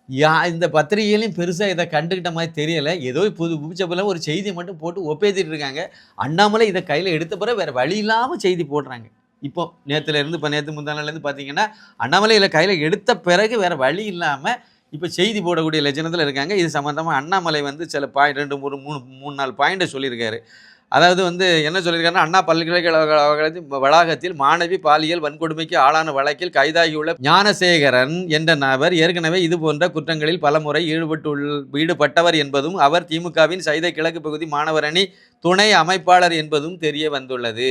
யா இந்த பத்திரிகையிலையும் பெருசாக இதை கண்டுக்கிட்ட மாதிரி தெரியலை. ஏதோ புது புதுச்சப்பில் ஒரு செய்தி மட்டும் போட்டு ஒப்பேத்திட்டு இருக்காங்க. அண்ணாமலை இதை கையில் எடுத்த பிறகு வேறு வழி இல்லாமல் செய்தி போடுறாங்க. இப்போ நேற்றுலேருந்து இருந்து இப்போ நேற்று முந்தானிலேருந்து பார்த்தீங்கன்னா அண்ணாமலை இதில் கையில் எடுத்த பிறகு வேறு வழி இல்லாமல் இப்போ செய்தி போடக்கூடிய லட்சணத்தில் இருக்காங்க. இது சம்மந்தமாக அண்ணாமலை வந்து சில பாயிண்ட் ரெண்டு மூணு மூணு மூணு நாலு பாயிண்ட்டை சொல்லியிருக்காரு. அதாவது வந்து என்ன சொல்லியிருக்காருன்னா அண்ணா பல்கலைக்கழக வளாகத்தில் மாணவி பாலியல் வன்கொடுமைக்கு ஆளான வழக்கில் கைதாகியுள்ள ஞானசேகரன் என்ற நபர் ஏற்கனவே இது போன்ற குற்றங்களில் பலமுறை ஈடுபட்டுள் ஈடுபட்டவர் என்பதும் அவர் திமுகவின் சைதை கிழக்கு பகுதி மாணவரணி துணை அமைப்பாளர் என்பதும் தெரிய வந்துள்ளது.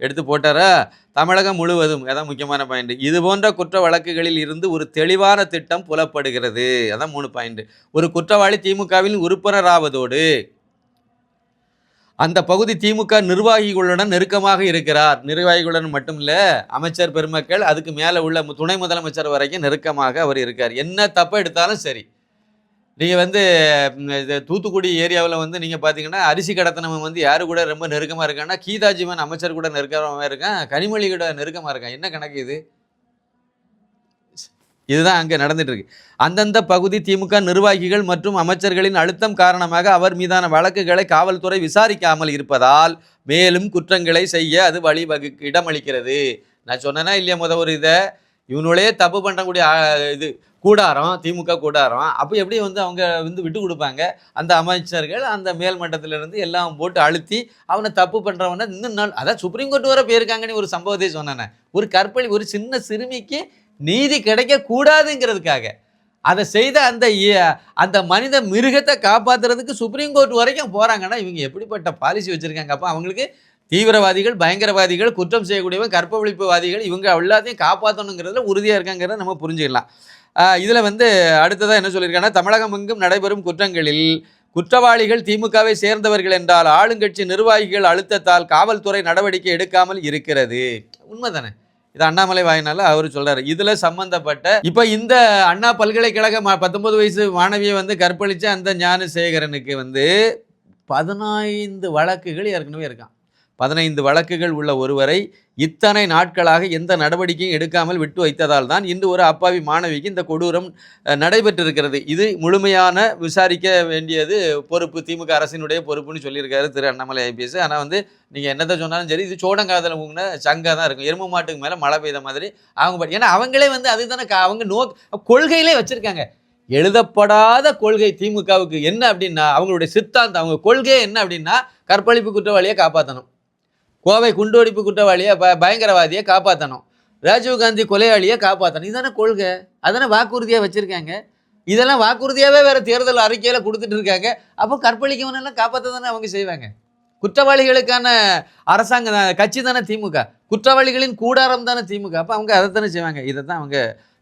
எடுத்து போட்டாரா? தமிழகம் முழுவதும். அதான் முக்கியமான பாயிண்ட் இது போன்ற குற்ற வழக்குகளில் இருந்து ஒரு தெளிவான திட்டம் புலப்படுகிறது. அதான் மூணு பாயிண்ட் ஒரு குற்றவாளி திமுகவின் உறுப்பினராவதோடு அந்த பகுதி திமுக நிர்வாகிகளுடன் நெருக்கமாக இருக்கிறார். நிர்வாகிகளுடன் மட்டும் இல்லை அமைச்சர் பெருமக்கள் அதுக்கு மேலே உள்ள துணை முதலமைச்சர் வரைக்கும் நெருக்கமாக அவர் இருக்கார். என்ன தப்பு எடுத்தாலும் சரி. நீங்கள் வந்து இது தூத்துக்குடி ஏரியாவில் வந்து நீங்கள் பார்த்தீங்கன்னா அரிசி கடத்தினவன் வந்து யாரு கூட ரொம்ப நெருக்கமாக இருக்கான்னா கீதாஜீவன் அமைச்சர் கூட நெருக்கமாக இருக்கான் கனிமொழி கூட நெருக்கமாக இருக்கான். என்ன கணக்கு இது? இதுதான் அங்கே நடந்துட்டு இருக்கு அந்தந்த பகுதி திமுக நிர்வாகிகள் மற்றும் அமைச்சர்களின் அழுத்தம் காரணமாக அவர் மீதான வழக்குகளை காவல்துறை விசாரிக்காமல் இருப்பதால் மேலும் குற்றங்களை செய்ய அது வழிவகு இடமளிக்கிறது. நான் சொன்னேன்னா இல்லையா முத ஒரு இதை? இவனுடைய தப்பு பண்ணக்கூடிய இது கூடாரம் திமுக கூடாரம். அப்போ எப்படி வந்து அவங்க வந்து விட்டு கொடுப்பாங்க? அந்த அமைச்சர்கள் அந்த மேல்மட்டத்திலிருந்து எல்லாம் போட்டு அழுத்தி அவனை தப்பு பண்ணுறவனை இன்னும் நாள் அதான் சுப்ரீம் கோர்ட் வர போயிருக்காங்கன்னு ஒரு சம்பவத்தை சொன்னானே. ஒரு கற்பழி ஒரு சின்ன சிறுமிக்கு நீதி கிடைக்கக்கூடாதுங்கிறதுக்காக. அதை செய்த அந்த அந்த மனித மிருகத்தை காப்பாற்றுறதுக்கு சுப்ரீம் கோர்ட் வரைக்கும் போகிறாங்கன்னா இவங்க எப்படிப்பட்ட பாலிசி வச்சுருக்காங்கப்பா அவங்களுக்கு தீவிரவாதிகள் பயங்கரவாதிகள் குற்றம் செய்யக்கூடியவங்க கற்பழிப்புவாதிகள் இவங்க எல்லாத்தையும் காப்பாற்றணுங்கிறதுல உறுதியாக இருக்காங்கிறத நம்ம புரிஞ்சுக்கலாம். இதில் வந்து அடுத்ததாக என்ன சொல்லியிருக்காங்கன்னா தமிழகம் எங்கும் நடைபெறும் குற்றங்களில் குற்றவாளிகள் திமுகவை சேர்ந்தவர்கள் என்றால் ஆளுங்கட்சி நிர்வாகிகள் அழுத்தத்தால் காவல்துறை நடவடிக்கை எடுக்காமல் இருக்கிறது. உண்மைதானே? இது அண்ணாமலை வாயினால அவர் சொல்றாரு. இதுல சம்பந்தப்பட்ட இப்ப இந்த அண்ணா பல்கலைக்கழக பத்தொன்பது வயசு மாணவியை வந்து கற்பழிச்ச அந்த ஞானசேகரனுக்கு வந்து பதினைந்து வழக்குகள் ஏற்கனவே இருக்கான். பதினைந்து வழக்குகள் உள்ள ஒருவரை இத்தனை நாட்களாக எந்த நடவடிக்கையும் எடுக்காமல் விட்டு வைத்ததால் தான் இன்று ஒரு அப்பாவி மாணவிக்கு இந்த கொடூரம் நடைபெற்றிருக்கிறது. இது முழுமையான விசாரிக்க வேண்டியது பொறுப்பு திமுக அரசினுடைய பொறுப்புன்னு சொல்லியிருக்காரு திரு அண்ணாமலை ஐபிஎஸ் ஆனால் வந்து நீங்கள் என்னத்தை சொன்னாலும் சரி இது சோடங்காதல ஊங்கின சங்காக தான் இருக்கும். எரும மாட்டுக்கு மேலே மழை பெய்த மாதிரி அவங்க ஏன்னா அவங்களே வந்து அதுதானே கா- அவங்க நோ கொள்கையிலே வச்சுருக்காங்க. எழுதப்படாத கொள்கை திமுகவுக்கு என்ன அப்படின்னா அவங்களுடைய சித்தாந்தம் அவங்க கொள்கை என்ன அப்படின்னா கற்பழிப்பு குற்றவாளியை காப்பாற்றணும் கோவை குண்டுவெடிப்பு குற்றவாளியை ப பயங்கரவாதியை காப்பாற்றணும் ராஜீவ்காந்தி கொலையாளியை காப்பாற்றணும் இதான கொள்கை. அதானே வாக்குறுதியாக வச்சுருக்காங்க. இதெல்லாம் வாக்குறுதியாகவே வேறு தேர்தல் அறிக்கையில் கொடுத்துட்டு இருக்காங்க. அப்போ கற்பழிக்கவனெல்லாம் காப்பாற்ற தானே அவங்க செய்வாங்க? குற்றவாளிகளுக்கான அரசாங்க கட்சி தானே திமுக. குற்றவாளிகளின் கூடாரம் தானே திமுக. அப்போ அவங்க அதை தானே செய்வாங்க. இதை தான் அவங்க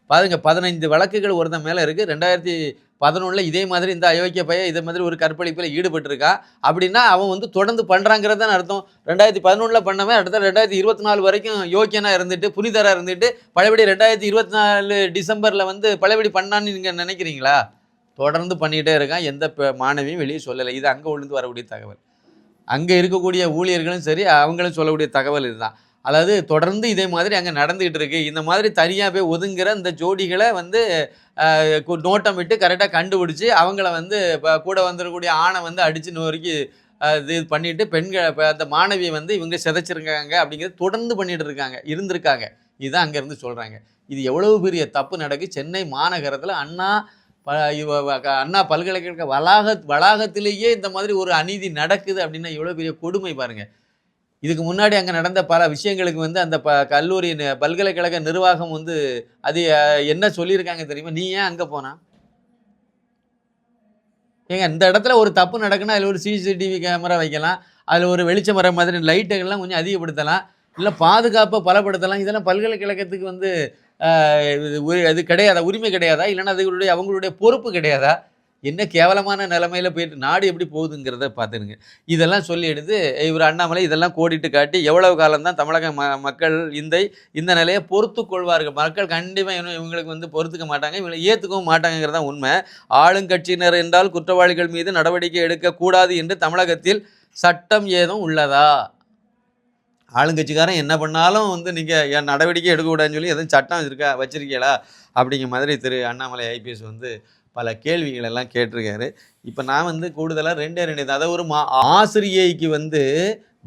பாருங்க பதினைந்து வழக்குகள் ஒருத்தன் மேலே இருக்குது ரெண்டாயிரத்தி பதினொன்றில் இதே மாதிரி இந்த அயோக்கிய பையன் இதே மாதிரி ஒரு கற்பழிப்பில் ஈடுபட்டிருக்கான் அப்படின்னா அவன் வந்து தொடர்ந்து பண்ணுறாங்கிறது தான் அர்த்தம். ரெண்டாயிரத்தி பதினொன்றில் பண்ணவன் அடுத்த ரெண்டாயிரத்தி இருபத்தி நாலு வரைக்கும் யோக்கியனாக இருந்துட்டு புனிதராக இருந்துட்டு பழையபடி ரெண்டாயிரத்தி இருபத்தி நாலு டிசம்பரில் வந்து பழையபடி பண்ணான்னு நீங்கள் நினைக்கிறீங்களா? தொடர்ந்து பண்ணிகிட்டே இருக்கான். எந்த மாணவியும் வெளியே சொல்லலை. இது அங்கே விழுந்து வரக்கூடிய தகவல். அங்கே இருக்கக்கூடிய ஊழியர்களும் சரி அவங்களும் சொல்லக்கூடிய தகவல் இதுதான். அதாவது தொடர்ந்து இதே மாதிரி அங்கே நடந்துகிட்டு இருக்கு. இந்த மாதிரி தனியாக போய் ஒதுங்குற இந்த ஜோடிகளை வந்து கு- நோட்டம் விட்டு கரெக்டாக கண்டுபிடிச்சி அவங்கள வந்து இப்போ கூட வந்துடக்கூடிய ஆணை வந்து அடித்து நொறுக்கி இது பண்ணிட்டு பெண்கள் இப்போ அந்த மாணவியை வந்து இவங்க சிதைச்சிருக்காங்க அப்படிங்கிறது தொடர்ந்து பண்ணிட்டு இருக்காங்க இருந்திருக்காங்க. இதுதான் அங்கேருந்து சொல்கிறாங்க இது எவ்வளவு பெரிய தப்பு நடக்கு? சென்னை மாநகரத்தில் அண்ணா ப இவ- க- அண்ணா பல்கலைக்கழக வளாக வளாகத்திலேயே இந்த மாதிரி ஒரு அநீதி நடக்குது அப்படின்னா எவ்வளோ பெரிய கொடுமை பாருங்கள் இதுக்கு முன்னாடி அங்கே நடந்த பல விஷயங்களுக்கு வந்து அந்த ப கல்லூரி பல்கலைக்கழக நிர்வாகம் வந்து அது என்ன சொல்லியிருக்காங்க தெரியுமா? நீ ஏன் அங்கே போனா? ஏங்க இந்த இடத்துல ஒரு தப்பு நடக்குன்னா அதில் ஒரு சிசிடிவி கேமரா வைக்கலாம். அதில் ஒரு வெளிச்சம் மரம் மாதிரி லைட்டுகள்லாம் கொஞ்சம் அதிகப்படுத்தலாம். இல்லை பாதுகாப்பை பலப்படுத்தலாம். இதெல்லாம் பல்கலைக்கழகத்துக்கு வந்து இது உரி- அது கிடையாதா? உரிமை கிடையாதா? இல்லைன்னா அதுகளுடைய அவங்களுடைய பொறுப்பு கிடையாதா? என்ன கேவலமான நிலமையில் போயிட்டு நாடு எப்படி போகுதுங்கிறத பார்த்துருங்க இதெல்லாம் சொல்லி எடுத்து இவர் அண்ணாமலை இதெல்லாம் கோடிட்டு காட்டி எவ்வளவு காலம்தான் தமிழக ம மக்கள் இந்த இந்த நிலையை பொறுத்து கொள்வார்கள். மக்கள் கண்டிப்பாக இன்னும் இவங்களுக்கு வந்து பொறுத்துக்க மாட்டாங்க இவங்களை ஏற்றுக்கவும் மாட்டாங்கிறது உண்மை. ஆளுங்கட்சியினர் என்றால் குற்றவாளிகள் மீது நடவடிக்கை எடுக்கக்கூடாது என்று தமிழகத்தில் சட்டம் ஏதும் உள்ளதா? ஆளுங்கட்சிக்காரன் என்ன பண்ணாலும் வந்து நீங்கள் என் நடவடிக்கை எடுக்கக்கூடாதுன்னு சொல்லி எதுவும் சட்டம் இருக்கா வச்சிருக்கீங்களா? அப்படிங்கிற மாதிரி திரு அண்ணாமலை ஐபிஎஸ் வந்து பல கேள்விகள் எல்லாம் கேட்டிருக்காரு. இப்போ நான் வந்து கூடுதலாக ரெண்டே ரெண்டு அதாவது ஒரு மா ஆசிரியைக்கு வந்து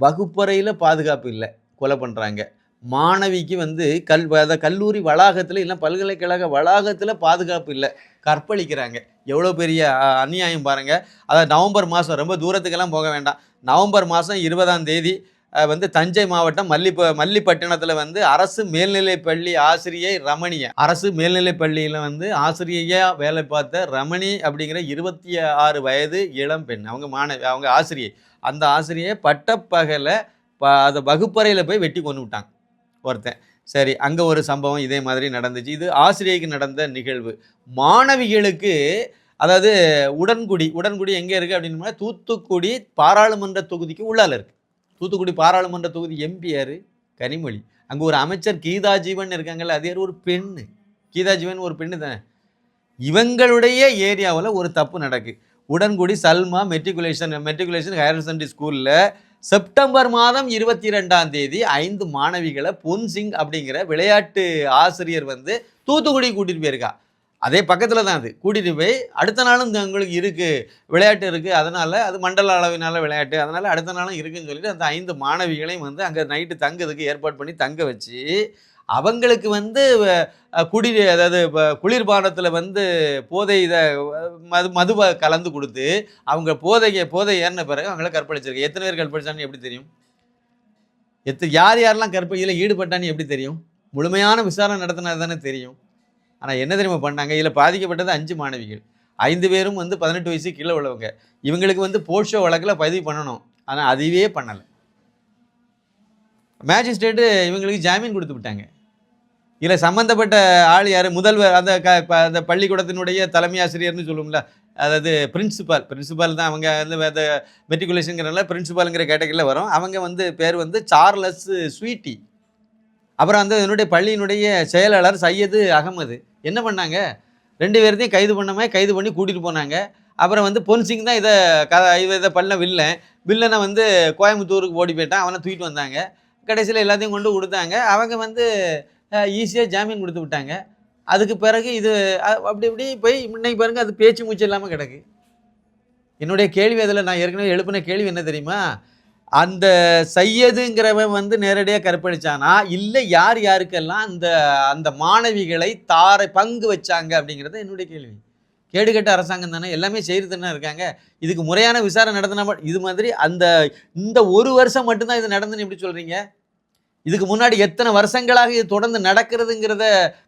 வகுப்பறையில் பாதுகாப்பு இல்லை கொலை பண்ணுறாங்க மாணவிக்கு வந்து கல் அதாவது கல்லூரி வளாகத்தில் இல்லை பல்கலைக்கழக வளாகத்தில் பாதுகாப்பு இல்லை கற்பழிக்கிறாங்க. எவ்வளோ பெரிய அநியாயம் பாருங்கள் அதாவது நவம்பர் மாதம் ரொம்ப தூரத்துக்கெல்லாம் போக வேண்டாம். நவம்பர் மாதம் இருபதாம் தேதி வந்து தஞ்சை மாவட்டம் மல்லிப்ப மல்லிப்பட்டினத்தில் வந்து அரசு மேல்நிலைப்பள்ளி ஆசிரியை ரமணிய. அரசு மேல்நிலைப்பள்ளியில் வந்து ஆசிரியையாக வேலை பார்த்த ரமணி அப்படிங்கிற இருபத்தி ஆறு வயது இளம் பெண். அவங்க மாணவி அவங்க ஆசிரியை. அந்த ஆசிரியை பட்டப்பகலை ப அதை வகுப்பறையில் போய் வெட்டி கொண்டு விட்டாங்க ஒருத்தன். சரி அங்கே ஒரு சம்பவம் இதே மாதிரி நடந்துச்சு. இது ஆசிரியைக்கு நடந்த நிகழ்வு. மாணவிகளுக்கு அதாவது உடன்குடி உடன்குடி எங்கே இருக்குது அப்படின்னா தூத்துக்குடி பாராளுமன்ற தொகுதிக்கு உள்ளால இருக்குது தூத்துக்குடி பாராளுமன்ற தொகுதி எம்பி யார்? கனிமொழி. அங்கே ஒரு அமைச்சர் கீதா ஜீவன் இருக்காங்கல்ல அது யார்? ஒரு பெண்ணு. கீதா ஜீவன் ஒரு பெண்ணு தானே. இவங்களுடைய ஏரியாவில் ஒரு தப்பு நடக்கு. Udangudi Salma matriculation matriculation higher secondary ஸ்கூலில் செப்டம்பர் மாதம் இருபத்தி ரெண்டாம் தேதி ஐந்து மாணவிகளை பொன்சிங் அப்படிங்கிற விளையாட்டு ஆசிரியர் வந்து தூத்துக்குடி கூட்டிகிட்டு போயிருக்கா. அதே பக்கத்தில் தான் அது. கூட்டிகிட்டு போய் அடுத்த நாளும் உங்களுக்கு இருக்குது விளையாட்டு இருக்குது அதனால் அது மண்டல அளவினால விளையாட்டு. அதனால் அடுத்த நாளும் இருக்குதுன்னு சொல்லிட்டு அந்த ஐந்து மாணவிகளையும் வந்து அங்கே நைட்டு தங்குறதுக்கு ஏற்பாடு பண்ணி தங்க வச்சு அவங்களுக்கு வந்து குடி அதாவது இப்போ குளிர்பானத்தில் வந்து போதை இதை மது மதுவை கலந்து கொடுத்து அவங்க போதைக்கு போதை ஏறின பிறகு அவங்கள கற்பழிச்சிருக்கு எத்தனை பேர் கற்பழிச்சான்னு எப்படி தெரியும்? எத்த யார் யாரெல்லாம் கற்பழியில் ஈடுபட்டான்னு எப்படி தெரியும்? முழுமையான விசாரணை நடத்தினா தானே தெரியும். ஆனால் என்ன தெரியுமா பண்ணாங்க? இதில் பாதிக்கப்பட்டது அஞ்சு மாணவிகள். ஐந்து பேரும் வந்து பதினெட்டு வயசு கீழே உள்ளவங்க. இவங்களுக்கு வந்து போஷோ வழக்கில் பதிவு பண்ணணும். ஆனால் அதுவே பண்ணலை. மேஜிஸ்ட்ரேட்டு இவங்களுக்கு ஜாமீன் கொடுத்து விட்டாங்க. இதில் சம்மந்தப்பட்ட ஆள் யார்? முதல்வர் அந்த க ப- அந்த பள்ளிக்கூடத்தினுடைய தலைமை ஆசிரியர்னு சொல்லுவோம்ல அதாவது பிரின்சிபால். பிரின்சிபால் தான் அவங்க வந்து அந்த மெட்ரிகுலேஷனுங்கிறனால பிரின்சிபாலுங்கிற கேட்டகரியில் வரும். அவங்க வந்து பேர் வந்து சார்லஸ் ஸ்வீட்டி. அப்புறம் அந்த என்னுடைய பள்ளியினுடைய செயலாளர் சையது அகமது. என்ன பண்ணாங்க? ரெண்டு பேர்த்தையும் கைது பண்ணமே கைது பண்ணி கூட்டிகிட்டு போனாங்க. அப்புறம் வந்து பொன்சிங் தான் இதை க இதை பண்ண வில்லன். வில்லனை வந்து கோயம்புத்தூருக்கு ஓடி போயிட்டான். அவனை தூக்கிட்டு வந்தாங்க. கடைசியில் எல்லாத்தையும் கொண்டு கொடுத்தாங்க. அவங்க வந்து ஈஸியாக ஜாமீன் கொடுத்து விட்டாங்க. அதுக்கு பிறகு இது அப்படி இப்படி போய் இன்னைக்கு பாருங்கள் அது பேச்சு மூச்சு இல்லாமல் கிடக்கு. என்னுடைய கேள்வி அதில் நான் ஏற்கனவே எழுப்பின கேள்வி என்ன தெரியுமா? அந்த சையதுங்கிறவன் வந்து நேரடியாக கற்பழிச்சானா? இல்லை யார் யாருக்கெல்லாம் அந்த அந்த மாணவிகளை தாரை பங்கு வச்சாங்க அப்படிங்கிறது என்னுடைய கேள்வி. கேடு கட்ட அரசாங்கம் தானே எல்லாமே செய்கிறது தானே இருக்காங்க. இதுக்கு முறையான விசாரணை நடத்தினா இது மாதிரி அந்த இந்த ஒரு வருஷம் மட்டும்தான் இது நடந்துன்னு எப்படி சொல்கிறீங்க இதுக்கு முன்னாடி எத்தனை வருஷங்களாக இது தொடர்ந்து நடக்கிறதுங்கிறத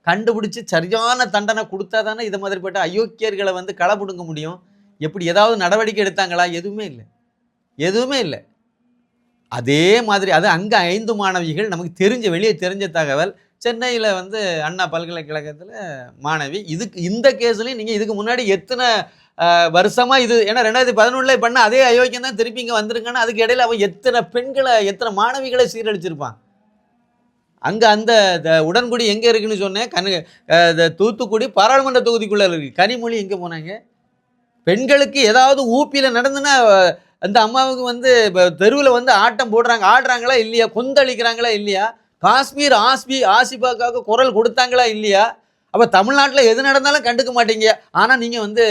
கண்டுபிடிச்சி சரியான தண்டனை கொடுத்தா தானே இது மாதிரிப்பட்ட அயோக்கியர்களை வந்து களை பிடுங்க முடியும்? எப்படி ஏதாவது நடவடிக்கை எடுத்தாங்களா? எதுவுமே இல்லை. எதுவுமே இல்லை. அதே மாதிரி அது அங்கே ஐந்து மாணவிகள் நமக்கு தெரிஞ்ச வெளியே தெரிஞ்ச தகவல் சென்னையில் வந்து அண்ணா பல்கலைக்கழகத்தில் மாணவி. இதுக்கு இந்த கேஸ்லையும் நீங்கள் இதுக்கு முன்னாடி எத்தனை வருஷமாக இது ஏன்னா ரெண்டாயிரத்தி பதினொன்றில் பண்ண அதே அயோக்கியம் தான் திருப்பி இங்கே வந்திருக்கான்னு அதுக்கு இடையில் அவன் எத்தனை பெண்களை எத்தனை மாணவிகளை சீரழிச்சிருப்பான்? அங்கே அந்த த- உடன்குடி எங்கே இருக்குன்னு சொன்னேன். கனு தூத்துக்குடி பாராளுமன்ற தொகுதிக்குள்ளே இருக்குது கனிமொழி எங்கே போனாங்க? பெண்களுக்கு ஏதாவது ஊப்பியில் நடந்துன்னா அந்த அம்மாவுக்கு வந்து இப்போ தெருவில் வந்து ஆட்டம் போடுறாங்க ஆடுறாங்களா இல்லையா? கொந்தளிக்கிறாங்களா இல்லையா? காஷ்மீர் ஆஸ்பி ஆசிபாக்காவுக்கு குரல் கொடுத்தாங்களா இல்லையா? அப்போ தமிழ்நாட்டில் எது நடந்தாலும் கண்டுக்க மாட்டீங்க. ஆனால் நீங்கள் வந்து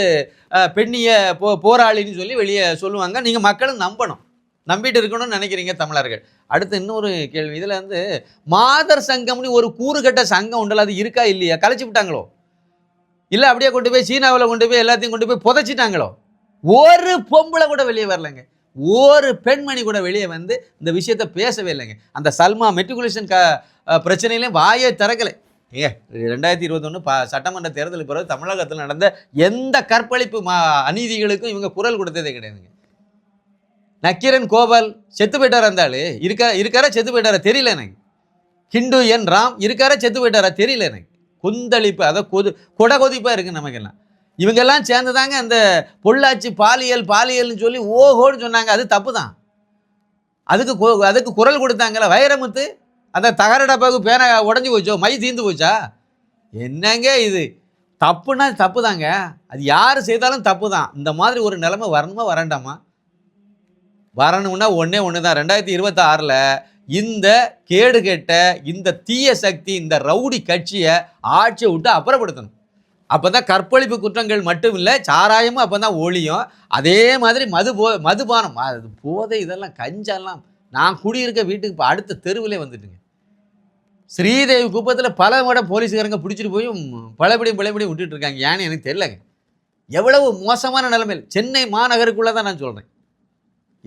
பெண்ணிய போ போராளின்னு சொல்லி வெளியே சொல்லுவாங்க. நீங்கள் மக்களும் நம்பணும். நம்பிட்டு இருக்கணும்னு நினைக்கிறீங்க தமிழர்கள். அடுத்து இன்னொரு கேள்வி. இதில் வந்து மாதர் சங்கம்னு ஒரு கூறுகட்ட சங்கம் உண்டல. அது இருக்கா இல்லையா? கலைச்சி விட்டாங்களோ? இல்லை அப்படியே கொண்டு போய் சீனாவில் கொண்டு போய் எல்லாத்தையும் கொண்டு போய் புதைச்சிட்டாங்களோ? ஒரு பொம்பளை கூட வெளியே வரலைங்க. ஒரு பெண்மணி கூட வெளியே வந்து இந்த விஷயத்த பேசவே இல்லைங்க. அந்த சல்மா மெட்ரிகுலேஷன் க பிரச்சனையிலையும் வாயே திறக்கலை. ஏ ரெண்டாயிரத்தி இருபத்தொன்று பா சட்டமன்ற தேர்தலுக்கு பிறகு தமிழகத்தில் நடந்த எந்த கற்பழிப்பு மா அநீதிகளுக்கும் இவங்க குரல் கொடுத்ததே கிடையாதுங்க. நக்கீரன் கோபால் செத்து போயிட்டாரா இருந்தாலே இருக்கா இருக்காரா செத்து போயிட்டாரா தெரியல எனக்கு. ஹிண்டு என் ராம் இருக்காரா செத்து போயிட்டாரா தெரியல எனக்கு. குந்தளிப்பு அதை கொது கொடகொதிப்பாக இருக்குது நமக்கெல்லாம். இவங்கெல்லாம் சேர்ந்து தாங்க அந்த பொள்ளாச்சி பாலியல் பாலியல்னு சொல்லி ஓஹோன்னு சொன்னாங்க. அது தப்பு தான் அதுக்கு அதுக்கு குரல் கொடுத்தாங்கல்ல. வைரமுத்து அந்த தகர டப்பாவுக்கு பேனை உடஞ்சி போச்சோ? மை தீந்து போச்சா? என்னங்க இது? தப்புனா தப்பு தாங்க அது யார் செய்தாலும் தப்பு தான் இந்த மாதிரி ஒரு நிலைமை வரணுமா வரண்டாமா? வரணும்னா ஒன்றே ஒன்று தான் ரெண்டாயிரத்தி இருபத்தாறில் இந்த கேடு கெட்ட இந்த தீய சக்தி இந்த ரவுடி கட்சியை ஆட்சியை விட்டு அப்புறப்படுத்தணும். அப்போ தான் கற்பழிப்பு குற்றங்கள் மட்டும் இல்லை சாராயமும் அப்போ தான் ஒழியும் அதே மாதிரி மது போ மதுபானம் அது போதை இதெல்லாம் கஞ்செல்லாம். நான் குடியிருக்க வீட்டுக்கு இப்போ அடுத்த தெருவிலே வந்துட்டுங்க. ஸ்ரீதேவி குப்பத்தில் பல முறை போலீஸுக்காரங்க பிடிச்சிட்டு போய் பழபடியும் பழபடியும் விட்டுட்டு இருக்காங்க. ஏன்னு எனக்கு தெரியலங்க. எவ்வளவு மோசமான நிலைமையில் சென்னை மாநகருக்குள்ளே தான் நான் சொல்கிறேன்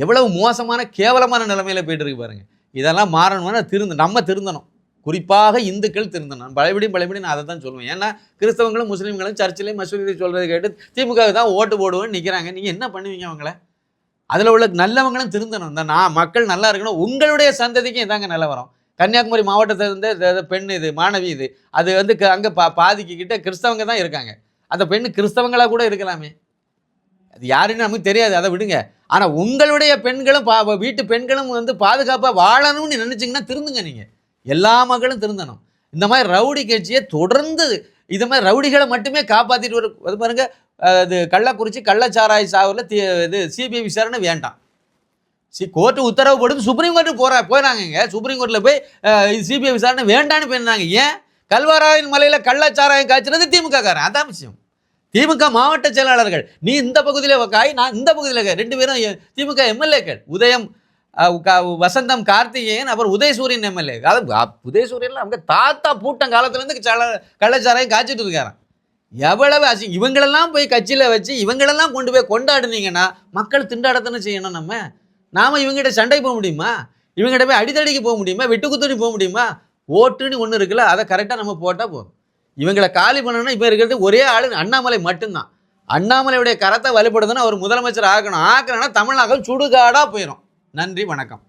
எவ்வளவு மோசமான கேவலமான நிலைமையில் போயிட்டு இருக்கு பாருங்க. இதெல்லாம் மாறணும்னா திருந்து நம்ம திருந்தணும். குறிப்பாக இந்துக்கள் திருந்தணும். பழபடியும் பழையபடி நான் அதை தான் சொல்லுவேன் ஏன்னா கிறிஸ்தவங்களும் முஸ்லீம்களும் சர்ச்சிலையும் மசூதியிலையும் சொல்கிறத கேட்டு திமுக தான் ஓட்டு போடுவேன்னு நிற்கிறாங்க நீங்கள் என்ன பண்ணுவீங்க அவங்கள? அதில் உள்ள நல்லவங்களும் திருந்தணும். இந்த நான் மக்கள் நல்லா இருக்கணும். உங்களுடைய சந்ததிக்கும் இதாங்க நிலவரம் கன்னியாகுமரி மாவட்டத்தை வந்து பெண் இது மாணவி இது அது வந்து அங்கே பா பாதிக்கிட்ட கிறிஸ்தவங்க தான் இருக்காங்க. அந்த பெண் கிறிஸ்தவங்களாக கூட இருக்கலாமே. அது யாருன்னு நமக்கு தெரியாது. அதை விடுங்க. ஆனால் உங்களுடைய பெண்களும் பா வீட்டு பெண்களும் வந்து பாதுகாப்பாக வாழணும்னு நினச்சிங்கன்னா திருந்துங்க நீங்கள் எல்லா மக்களும் திருந்தணும். இந்த மாதிரி ரவுடி கட்சியை தொடர்ந்து இது மாதிரி ரவுடிகளை மட்டுமே காப்பாற்றிட்டு வர அது பாருங்க இது கள்ளக்குறிச்சி கள்ளச்சாராய் சாவில் தி இது சிபிஐ விசாரணை வேண்டாம். சி கோர்ட்டு உத்தரவு போட்டு சுப்ரீம் கோர்ட்டு போகிற போயிறாங்கங்க சுப்ரீம் கோர்ட்டில் போய் சிபிஐ விசாரணை வேண்டான்னு போயிருந்தாங்க ஏன்? கல்வராயன் மலையில் கள்ளச்சாராயம் காய்ச்சினது திமுககாரன் அதான் விஷயம். திமுக மாவட்ட செயலாளர்கள் நீ இந்த பகுதியில் காய் நான் இந்த பகுதியில் ரெண்டு பேரும் திமுக எம்எல்ஏக்கள் உதயம் வசந்தம் கார்த்திகேயன் அப்புறம் உதயசூரியன் எம்எல்ஏ. அதாவது உதயசூரியன்ல அவங்க தாத்தா பூட்டம் காலத்துலேருந்து சல கள்ளச்சாராயம் காய்ச்சிட்டு இருக்காரன் எவ்வளவு அசி இவங்களெல்லாம் போய் கட்சியில் வச்சு இவங்களெல்லாம் கொண்டு போய் கொண்டாடுனீங்கன்னா மக்கள் திண்டாடத்தானே செய்யணும் நம்ம. நாம இவங்ககிட்ட சண்டை போக முடியுமா? இவங்ககிட்ட போய் அடித்தடிக்கு போக முடியுமா? வெட்டுக்குத்தடி போக முடியுமா? ஓட்டுன்னு ஒன்று இருக்குல்ல அதை கரெக்டாக நம்ம போட்டால் போதும். இவங்களை காலி பண்ணணும்னா இப்போ இருக்கிறது ஒரே ஆள் அண்ணாமலை மட்டும்தான். அண்ணாமலையுடைய கரத்தை வலுப்படுத்தணும் அவர் முதலமைச்சர் ஆக்கணும் ஆக்கணும்னா தமிழ்நாடு சுடுகாடாக போயிடும் நன்றி வணக்கம்.